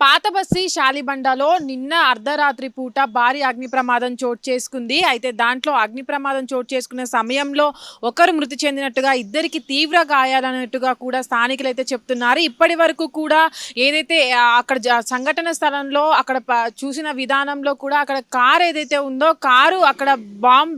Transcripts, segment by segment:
పాతబస్సి శాలిబండలో నిన్న అర్ధరాత్రి పూట భారీ అగ్ని ప్రమాదం చోటు చేసుకుంది. అయితే దాంట్లో అగ్ని ప్రమాదం చోటు చేసుకునే సమయంలో ఒకరు మృతి చెందినట్టుగా ఇద్దరికి తీవ్ర గాయాలన్నట్టుగా కూడా స్థానికులు అయితే చెప్తున్నారు. ఇప్పటి వరకు కూడా ఏదైతే అక్కడ సంఘటన స్థలంలో అక్కడ చూసిన విధానంలో కూడా అక్కడ కారు ఏదైతే ఉందో కారు అక్కడ బాంబ్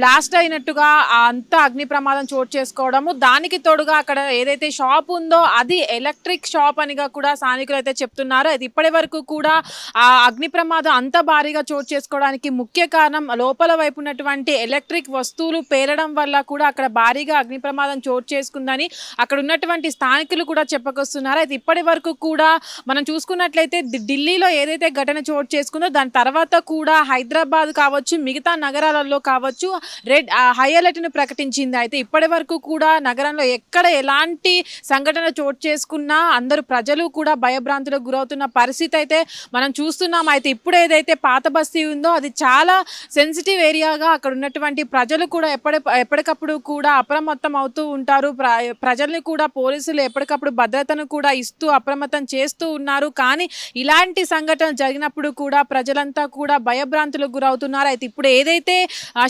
బ్లాస్ట్ అయినట్టుగా అంత అగ్ని ప్రమాదం చోటు చేసుకోవడము దానికి తోడుగా అక్కడ ఏదైతే షాప్ ఉందో అది ఎలక్ట్రిక్ షాప్ అనిగా కూడా స్థానికులు అయితే చెప్తున్నారు. అది ఇప్పటి వరకు కూడా ఆ అగ్ని ప్రమాదం అంత భారీగా చోటు చేసుకోవడానికి ముఖ్య కారణం లోపల వైపు ఉన్నటువంటి ఎలక్ట్రిక్ వస్తువులు పేలడం వల్ల కూడా అక్కడ భారీగా అగ్ని ప్రమాదం చోటు చేసుకుందని అక్కడ ఉన్నటువంటి స్థానికులు కూడా చెప్పకొస్తున్నారు. అయితే ఇప్పటి వరకు కూడా మనం చూసుకున్నట్లయితే ఢిల్లీలో ఏదైతే ఘటన చోటు చేసుకుందో దాని తర్వాత కూడా హైదరాబాద్ కావచ్చు మిగతా నగరాలలో కావచ్చు రెడ్ హై అలర్ట్ను ప్రకటించింది. అయితే ఇప్పటి వరకు కూడా నగరంలో ఎక్కడ ఎలాంటి సంఘటన చోటు చేసుకున్నా అందరూ ప్రజలు కూడా భయభ్రాంతులకు అవుతున్న పరిస్థితి అయితే మనం చూస్తున్నాం. అయితే ఇప్పుడు ఏదైతే పాత బస్తీ ఉందో అది చాలా సెన్సిటివ్ ఏరియాగా అక్కడ ఉన్నటువంటి ప్రజలు కూడా ఎప్పటి ఎప్పటికప్పుడు కూడా అప్రమత్తం అవుతూ ఉంటారు. ప్ర ప్రజల్ని కూడా పోలీసులు ఎప్పటికప్పుడు భద్రతను కూడా ఇస్తూ అప్రమత్తం చేస్తూ ఉన్నారు. కానీ ఇలాంటి సంఘటన జరిగినప్పుడు కూడా ప్రజలంతా కూడా భయభ్రాంతులకు గురవుతున్నారు. అయితే ఇప్పుడు ఏదైతే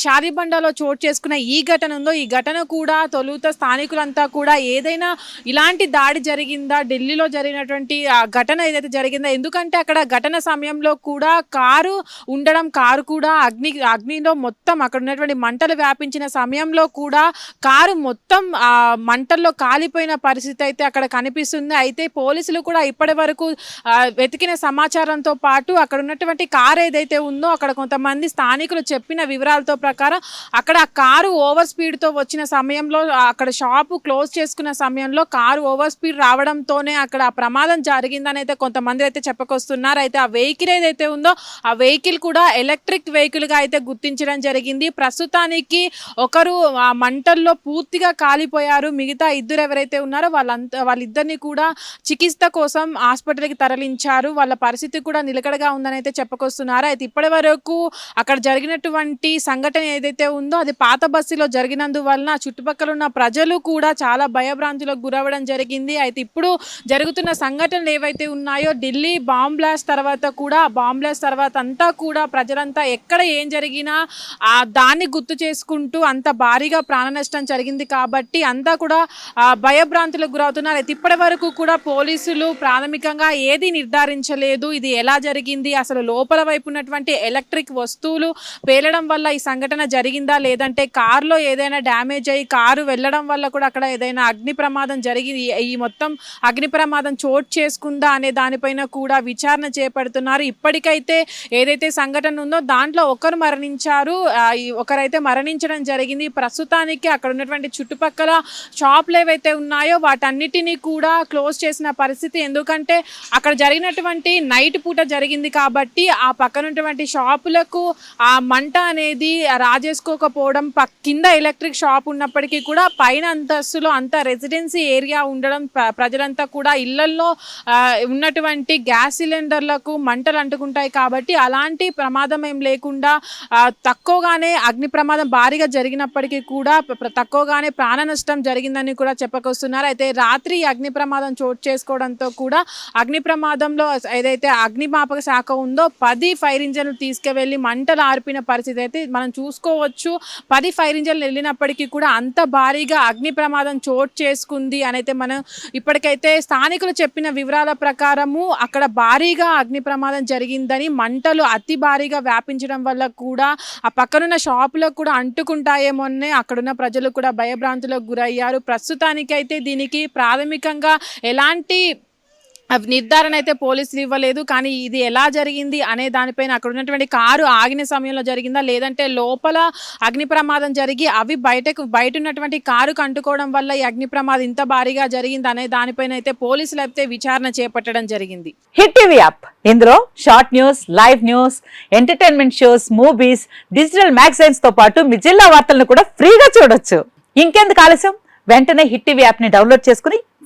షారీబండలో చోటు చేసుకున్న ఈ ఘటన ఉందో ఈ ఘటన కూడా తొలుత స్థానికులంతా కూడా ఏదైనా ఇలాంటి దాడి జరిగిందా ఢిల్లీలో జరిగినటువంటి ఆ ఘటన ఏదైతే జరిగిందా? ఎందుకంటే అక్కడ ఘటన సమయంలో కూడా కారు ఉండడం కారు కూడా అగ్ని అగ్నిలో మొత్తం అక్కడ ఉన్నటువంటి మంటలు వ్యాపించిన సమయంలో కూడా కారు మొత్తం మంటల్లో కాలిపోయిన పరిస్థితి అయితే అక్కడ కనిపిస్తుంది. అయితే పోలీసులు కూడా ఇప్పటి వరకు వెతికిన సమాచారంతో పాటు అక్కడ ఉన్నటువంటి కారు ఏదైతే ఉందో అక్కడ కొంతమంది స్థానికులు చెప్పిన వివరాలతో ప్రకారం అక్కడ ఆ కారు ఓవర్ స్పీడ్తో వచ్చిన సమయంలో అక్కడ షాపు క్లోజ్ చేసుకున్న సమయంలో కారు ఓవర్ స్పీడ్ రావడంతోనే అక్కడ ఆ ప్రమాదం జరిగిందని అయితే కొంతమంది అయితే చెప్పకొస్తున్నారు. అయితే ఆ వెహికల్ ఏదైతే ఉందో ఆ వెహికల్ కూడా ఎలక్ట్రిక్ వెహికల్గా అయితే గుర్తించడం జరిగింది. ప్రస్తుతానికి ఒకరు ఆ మంటల్లో పూర్తిగా కాలిపోయారు. మిగతా ఇద్దరు ఎవరైతే ఉన్నారో వాళ్ళంతా వాళ్ళిద్దరిని కూడా చికిత్స కోసం హాస్పిటల్కి తరలించారు. వాళ్ళ పరిస్థితి కూడా నిలకడగా ఉందని అయితే చెప్పుకొస్తున్నారు. అయితే ఇప్పటి వరకు అక్కడ జరిగినటువంటి సంఘటన ఏదైతే ఉందో అది పాత బస్సులో జరిగినందువలన చుట్టుపక్కల ఉన్న ప్రజలు కూడా చాలా భయభ్రాంతులకు గురవ్వడం జరిగింది. అయితే ఇప్పుడు జరుగుతున్న సంఘటనలు ఏవైతే ఉన్నాయో ఢిల్లీ బాంబ్ బ్లాస్ట్ తర్వాత కూడా బాంబ్ బ్లాస్ట్ తర్వాత అంతా కూడా ప్రజలంతా ఎక్కడ ఏం జరిగినా ఆ దాన్ని గుర్తు చేసుకుంటూ అంత భారీగా ప్రాణ నష్టం జరిగింది కాబట్టి అంతా కూడా భయభ్రాంతులకు గురవుతున్నారు. అయితే ఇప్పటి వరకు కూడా పోలీసులు ప్రాథమికంగా ఏది నిర్ధారించలేదు. ఇది ఎలా జరిగింది? అసలు లోపల వైపు ఉన్నటువంటి ఎలక్ట్రిక్ వస్తువులు పేలడం వల్ల ఈ సంఘటన జరిగిందా? లేదంటే కారులో ఏదైనా డ్యామేజ్ అయ్యి కారు వెళ్ళడం వల్ల కూడా అక్కడ ఏదైనా అగ్ని ప్రమాదం జరిగి ఈ- మొత్తం అగ్ని ప్రమాదం చోటు చేసుకుందా అనే దాని దానిపైన కూడా విచారణ చేపడుతున్నారు. ఇప్పటికైతే ఏదైతే సంఘటన ఉందో దాంట్లో ఒకరు మరణించారు. ఒకరైతే మరణించడం జరిగింది. ప్రస్తుతానికి అక్కడ ఉన్నటువంటి చుట్టుపక్కల షాపులు ఏవైతే ఉన్నాయో వాటన్నిటినీ కూడా క్లోజ్ చేసిన పరిస్థితి. ఎందుకంటే అక్కడ జరిగినటువంటి నైట్ పూట జరిగింది కాబట్టి ఆ పక్కన ఉన్నటువంటి షాపులకు ఆ మంట అనేది రాజేసుకోకపోవడం కింద ఎలక్ట్రిక్ షాప్ ఉన్నప్పటికీ కూడా పైన అంతస్తులో అంత రెసిడెన్సీ ఏరియా ఉండడం ప్రజలంతా కూడా ఇళ్ళల్లో ఉన్నటువంటి ఉన్నటువంటి గ్యాస్ సిలిండర్లకు మంటలు అంటుకుంటాయి కాబట్టి అలాంటి ప్రమాదం ఏం లేకుండా తక్కువగానే అగ్ని ప్రమాదం భారీగా జరిగినప్పటికీ కూడా తక్కువగానే ప్రాణ నష్టం జరిగిందని కూడా చెప్పకొస్తున్నారు. అయితే రాత్రి అగ్ని ప్రమాదం చోటు చేసుకోవడంతో కూడా అగ్ని ప్రమాదంలో ఏదైతే అగ్నిమాపక శాఖ ఉందో పది ఫైర్ ఇంజన్లు తీసుకువెళ్ళి మంటలు ఆర్పిన పరిస్థితి అయితే మనం చూసుకోవచ్చు. పది ఫైర్ ఇంజన్లు వెళ్ళినప్పటికీ కూడా అంత భారీగా అగ్ని ప్రమాదం చోటు చేసుకుంది అని అయితే మనం ఇప్పటికైతే స్థానికులు చెప్పిన వివరాల ప్రకారము అక్కడ భారీగా అగ్ని ప్రమాదం జరిగిందని మంటలు అతి భారీగా వ్యాపించడం వల్ల కూడా ఆ పక్కనున్న షాపులకు కూడా అంటుకుంటాయేమోనే అక్కడున్న ప్రజలు కూడా భయభ్రాంతులకు గురయ్యారు. ప్రస్తుతానికైతే దీనికి ప్రాథమికంగా ఎలాంటి నిర్ధారణ అయితే పోలీసులు ఇవ్వలేదు కానీ ఇది ఎలా జరిగింది అనే దానిపైన అక్కడ ఉన్నటువంటి కారు ఆగిన సమయంలో జరిగిందా? లేదంటే లోపల అగ్ని ప్రమాదం జరిగి అవి బయటకు బయట ఉన్నటువంటి కారుకు అంటుకోవడం వల్ల ఈ అగ్ని ప్రమాదం ఇంత భారీగా జరిగింది అనే దానిపైన అయితే పోలీసులు అయితే విచారణ చేపట్టడం జరిగింది. Hit TV app. ఇందులో short news live news entertainment shows movies digital మ్యాగజైన్స్తో పాటు మీ జిల్లా వార్తలను కూడా ఫ్రీగా చూడొచ్చు. ఇంకెందుకు ఆలస్యం? వెంటనే హిట్ టీవీ యాప్ని డౌన్లోడ్ చేసుకుని